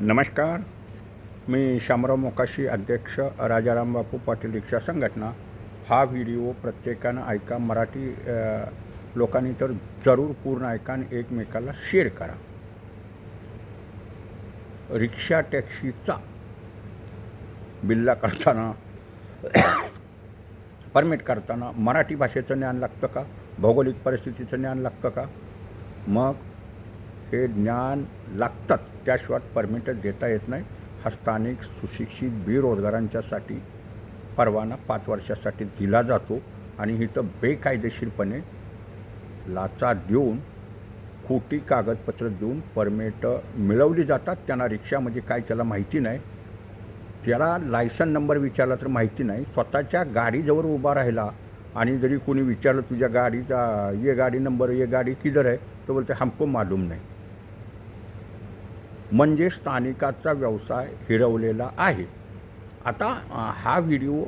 नमस्कार. मी शामराव मोकाशी अध्यक्ष राजाराम बापू पाटील रिक्षा संघटना. हा व्हिडिओ प्रत्येकानं ऐका मराठी लोकांनी तर जरूर पूर्ण ऐका आणि एकमेकाला शेअर करा. रिक्षा टॅक्सीचा बिल्ला करताना परमिट करताना मराठी भाषेचं ज्ञान लागतं का? भौगोलिक परिस्थितीचं ज्ञान लागतं का? मग हे ज्ञान लागतात त्याशिवाय परमिटच देता येत नाही. हा स्थानिक सुशिक्षित बेरोजगारांच्यासाठी परवाना पाच वर्षासाठी दिला जातो आणि इथं बेकायदेशीरपणे लाचा देऊन खोटी कागदपत्र देऊन परमिट मिळवली जातात. त्यांना रिक्षा म्हणजे काय त्याला माहिती नाही. त्याला लायसन नंबर विचारला तर माहिती नाही. स्वतःच्या गाडीजवळ उभा राहिला आणि जरी कोणी विचारलं तुझ्या गाडीचा ये गाडी नंबर ये गाडी किधर आहे? तर बोलते हमको मालूम नाही. म्हणजे स्थानिकाचा व्यवसाय हिरवलेला आहे. आता हा व्हिडिओ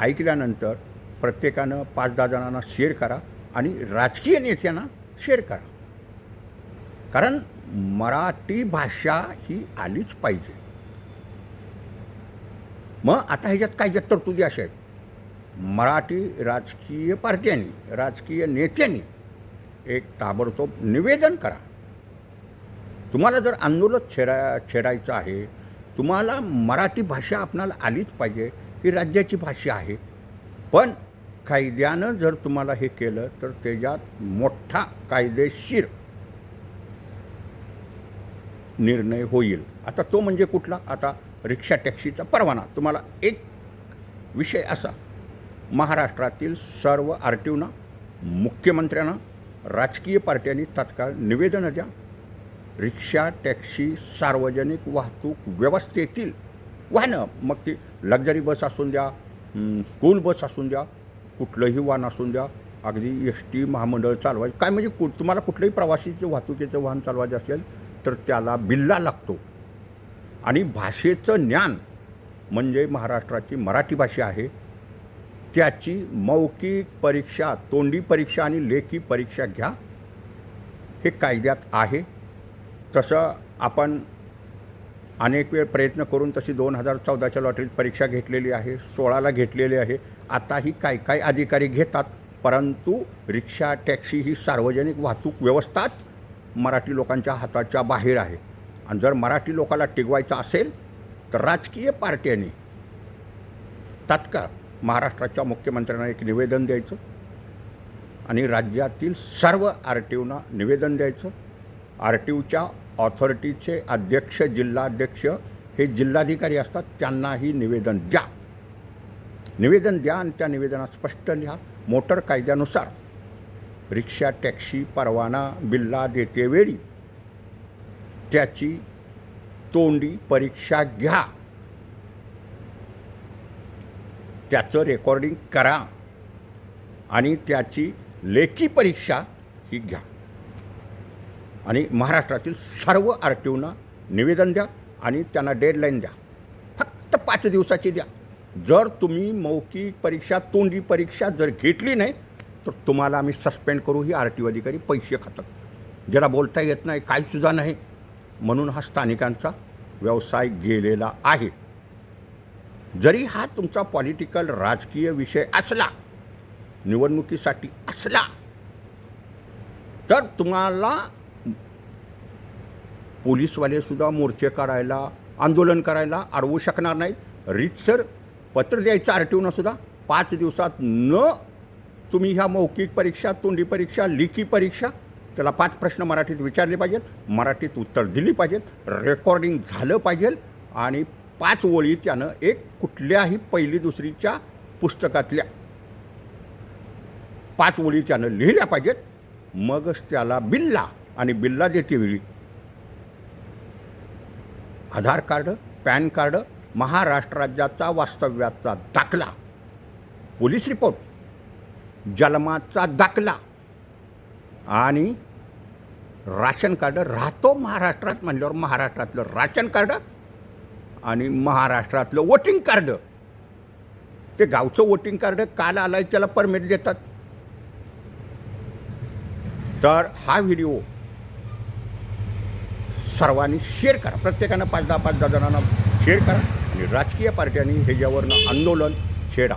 ऐकल्यानंतर प्रत्येकानं पाच दहा जणांना शेअर करा आणि राजकीय नेत्यांना शेअर करा. कारण मराठी भाषा ही आलीच पाहिजे. मग आता ह्याच्यात काय ज्या तरतुदी अशा आहेत? मराठी राजकीय पार्ट्यांनी राजकीय नेत्यांनी एक ताबडतोब निवेदन करा. तुम्हाला जर आंदोलन छेडा छेडायचं आहे तुम्हाला मराठी भाषा आपणाला आलीच पाहिजे ही राज्याची भाषा आहे. पण कायद्यानं जर तुम्हाला हे केलं तर त्याच्यात मोठा कायदेशीर निर्णय होईल. आता तो म्हणजे कुठला? आता रिक्षा टॅक्सीचा परवाना. तुम्हाला एक विषय असा. महाराष्ट्रातील सर्व आर टी ओना मुख्यमंत्र्यांना राजकीय पार्ट्यांनी तात्काळ निवेदनं द्या. रिक्षा टॅक्सी सार्वजनिक वाहतूक व्यवस्थेतील वाहनं मग ती लक्झरी बस असून द्या स्कूल बस असून द्या कुठलंही वाहन असून द्या अगदी एस टी महामंडळ चालवायचं. काय म्हणजे कु तुम्हाला कुठलंही प्रवासीचं वाहतुकीचं वाहन चालवायचं असेल तर त्याला बिल्ला लागतो. आणि भाषेचं ज्ञान म्हणजे महाराष्ट्राची मराठी भाषा आहे. त्याची मौखिक परीक्षा तोंडी परीक्षा आणि लेखी परीक्षा घ्या. हे कायद्यात आहे. तसं आपण अनेक वेळ प्रयत्न करून तशी दोन हजार चौदाच्या लॉटरीत परीक्षा घेतलेली आहे सोळाला घेतलेली आहे. आताही काय काय अधिकारी घेतात परंतु रिक्षा टॅक्सी ही सार्वजनिक वाहतूक व्यवस्थाच मराठी लोकांच्या हाताच्या बाहेर आहे. आणि जर मराठी लोकाला टिकवायचं असेल तर राजकीय पार्ट्यांनी तात्काळ महाराष्ट्राच्या मुख्यमंत्र्यांना एक निवेदन द्यायचं आणि राज्यातील सर्व आर टी ओना निवेदन द्यायचं. आर टी ओच्या ऑथॉरिटीचे अध्यक्ष जिल्हाध्यक्ष हे जिल्हाधिकारी असतात. त्यांनाही निवेदन द्या. निवेदन द्या आणि त्या निवेदनात स्पष्ट लिहा. मोटर कायद्यानुसार रिक्षा टॅक्सी परवाना बिल्ला देतेवेळी त्याची तोंडी परीक्षा घ्या. त्याचं रेकॉर्डिंग करा आणि त्याची लेखी परीक्षा ही घ्या. आणि महाराष्ट्रातील सर्व आर टी ओना निवेदन द्या आणि त्यांना डेडलाईन द्या. फक्त पाच दिवसाची द्या. जर तुम्ही मौखिक परीक्षा तोंडी परीक्षा जर घेतली नाही तर तुम्हाला आम्ही सस्पेंड करू ही आर टी ओ अधिकारी पैसे खातात. ज्याला बोलता येत नाही काहीसुद्धा नाही. म्हणून हा स्थानिकांचा व्यवसाय गेलेला आहे. जरी हा तुमचा पॉलिटिकल राजकीय विषय असला निवडणुकीसाठी असला तर तुम्हाला पोलीसवालेसुद्धा मोर्चे काढायला आंदोलन करायला अडवू शकणार नाहीत. रीतसर पत्र द्यायचं आर टी ओनं सुद्धा पाच दिवसात न तुम्ही ह्या मौखिक परीक्षा तोंडी परीक्षा लेखी परीक्षा त्याला पाच प्रश्न मराठीत विचारले पाहिजेत मराठीत उत्तर दिली पाहिजेत रेकॉर्डिंग झालं पाहिजे आणि पाच ओळी त्यानं एक कुठल्याही पहिली दुसरीच्या पुस्तकातल्या पाच ओळी त्यानं लिहिल्या पाहिजेत. मगच त्याला बिल्ला आणि बिल्ला देते वेळी Aadhaar card PAN card Maharashtra राज्याचा वास्तव्याचा दाखला. Police report. जन्माचा दाखला. आणि राशन कार्ड राहतो महाराष्ट्रात म्हणल्यावर महाराष्ट्रातलं राशन कार्ड आणि महाराष्ट्रातलं वोटिंग कार्ड. ते गावचं वोटिंग कार्ड काल आलं त्याला परमिट देतात. तर हा व्हिडिओ सर्वांनी शेअर करा. प्रत्येकानं पाच दहा पाच दहा जणांना शेअर करा आणि राजकीय पार्ट्यांनी ह्याच्यावरनं आंदोलन छेडा.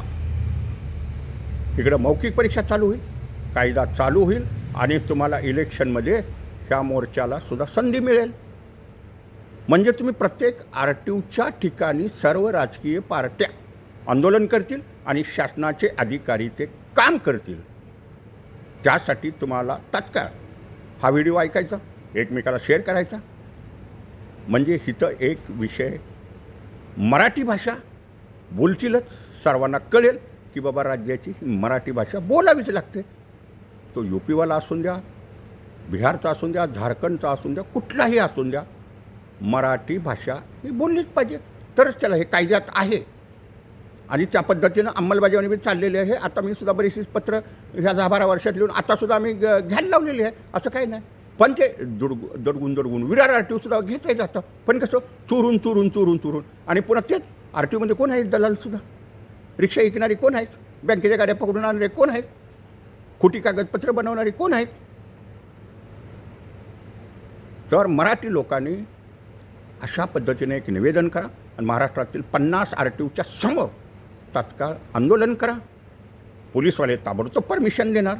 इकडं मौखिक परीक्षा चालू होईल कायदा चालू होईल आणि तुम्हाला इलेक्शनमध्ये ह्या मोर्चाला सुद्धा संधी मिळेल. म्हणजे तुम्ही प्रत्येक आर टी ओच्या ठिकाणी सर्व राजकीय पार्ट्या आंदोलन करतील आणि शासनाचे अधिकारी ते काम करतील. त्यासाठी तुम्हाला तात्काळ हा व्हिडिओ ऐकायचा एकमेकाला शेअर करायचा म्हणजे इथं एक विषय मराठी भाषा बोलतीलच सर्वांना कळेल की बाबा राज्याची मराठी भाषा बोलावीच लागते. तो यू पीवाला असून द्या बिहारचा असून द्या झारखंडचा असून द्या कुठलाही असून द्या मराठी भाषा ही बोललीच पाहिजे. तरच त्याला हे कायद्यात आहे. आणि त्या पद्धतीनं अंमलबजावणी बी चाललेली आहे. आता मी सुद्धा बरीचशी पत्र ह्या दहा बारा वर्षात लिहून आतासुद्धा आम्ही ग- घ्यायला लावलेली आहे. असं काही नाही. पण ते दुडगु दडगून दडगून. विरार आर टी ओसुद्धा घेतलं जातं. पण कसं? चोरून चोरून चोरून चोरून. आणि पुन्हा तेच आर टी ओमध्ये कोण आहेत? दलालसुद्धा रिक्षा ऐकणारी कोण आहेत? बँकेच्या गाड्या पकडून आणणारे कोण आहेत? खोटी कागदपत्र बनवणारी कोण आहेत? तर मराठी लोकांनी अशा पद्धतीने एक निवेदन करा आणि महाराष्ट्रातील पन्नास आर टी ओच्या समोर तात्काळ आंदोलन करा. पोलीसवाले ताबडतोब परमिशन देणार.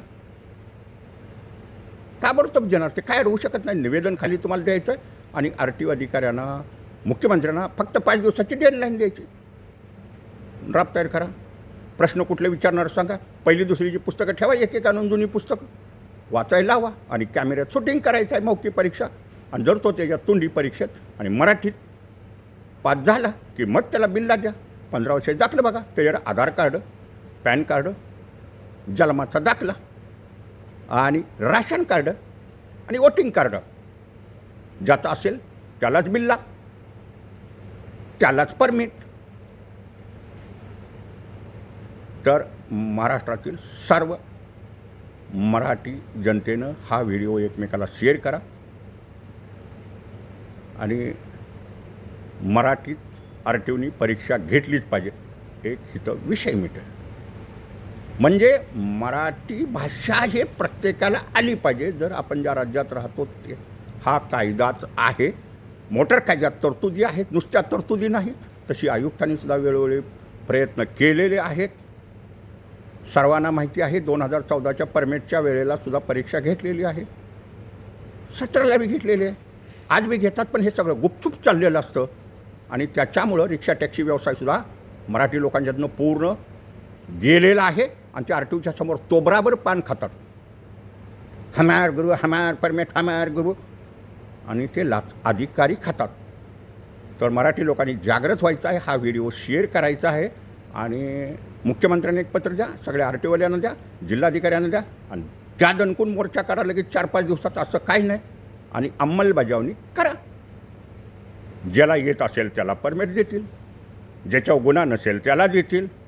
ताबडतोब देणार. ते काय होऊ शकत नाही. निवेदन खाली तुम्हाला द्यायचं आहे आणि आर टी ओ अधिकाऱ्यांना मुख्यमंत्र्यांना फक्त पाच दिवसाची डेडलाईन द्यायची. ड्राफ्ट तयार करा. प्रश्न कुठले विचारणार सांगा. पहिली दुसरीची पुस्तकं ठेवा एक एक आणून जुनी पुस्तकं. वाचायला लावा आणि कॅमेऱ्यात शूटिंग करायचं आहे मौखिक परीक्षा. आणि जर तो त्याच्या तोंडी परीक्षेत आणि मराठीत पास झाला की मग त्याला बिल्ला द्या. पंधरा वर्षाचे दाखलं बघा. त्याच्यावर आधार कार्ड पॅन कार्ड जन्माचा दाखला. आणि राशन कार्ड आणि वोटिंग कार्ड. ज्याचं असेल त्यालाच बिल्ला त्यालाच परमिट. तर महाराष्ट्रातील सर्व मराठी जनतेनं हा व्हिडिओ एकमेकाला शेअर करा. आणि मराठीत आर टी ओनी परीक्षा घेतलीच पाहिजे. एक इथं विषय मिटेल. म्हणजे मराठी भाषा हे प्रत्येकाला आली पाहिजे. जर आपण ज्या राज्यात राहतो ते हा कायदाच आहे. मोटर कायद्यात तरतुदी आहेत नुसत्या तरतुदी नाहीत. तशी आयुक्तांनी सुद्धा वेळोवेळी प्रयत्न केलेले आहेत. सर्वांना माहिती आहे दोन हजार चौदाच्या परमिटच्या वेळेला सुद्धा परीक्षा घेतलेली आहे. सतराला बी घेतलेली आहे. आज बी घेतात पण हे सगळं गुपचूप चाललेलं असतं. आणि त्याच्यामुळं रिक्षा टॅक्सी व्यवसायसुद्धा मराठी लोकांच्यातनं पूर्ण गेलेला आहे. आणि त्या आर टी ओच्या समोर तोबराबर पान खातात. हमार गुरु हमार परमेट हमार गुरु. आणि ते लाच अधिकारी खातात. तर मराठी लोकांनी जागृत व्हायचं आहे हा व्हिडिओ शेअर करायचा आहे. आणि मुख्यमंत्र्यांनी एक पत्र द्या सगळ्या आर टी ओवाल्यांना द्या जिल्हाधिकाऱ्यांना द्या. आणि त्या दणकून मोर्चा करा लगेच चार पाच दिवसात असं काही नाही. आणि अंमलबजावणी करा. ज्याला येत असेल त्याला परमिट देतील. ज्याच्यावर गुन्हा नसेल त्याला देतील.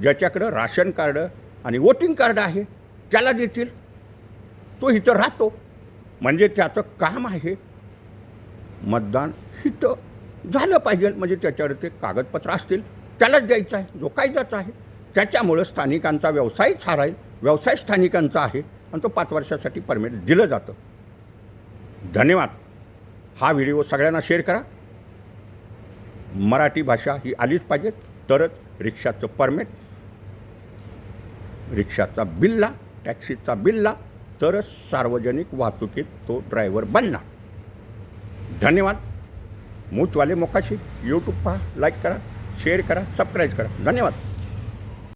ज्याच्याकडं राशन कार्ड आणि वोटिंग कार्ड आहे त्याला देतील. तो इथं राहतो. म्हणजे त्याचं काम आहे मतदान इथं झालं पाहिजे. म्हणजे त्याच्यावर ते कागदपत्र असतील त्यालाच द्यायचं आहे. जो कायदाचा आहे त्याच्यामुळं स्थानिकांचा व्यवसायच हा राहील व्यवसाय स्थानिकांचा आहे आणि तो पाच वर्षासाठी परमिट दिलं जातं. धन्यवाद. हा व्हिडिओ सगळ्यांना शेअर करा. मराठी भाषा ही आलीच पाहिजे. तरच रिक्षाचं परमिट रिक्षाचा बिल्ला टॅक्सीचा बिल्ला तरच सार्वजनिक वाहतुकीत तो ड्रायव्हर बनणार. धन्यवाद. मूचवाले मोकाशी. यूट्यूब पहा लाईक करा शेअर करा सबस्क्राईब करा. धन्यवाद.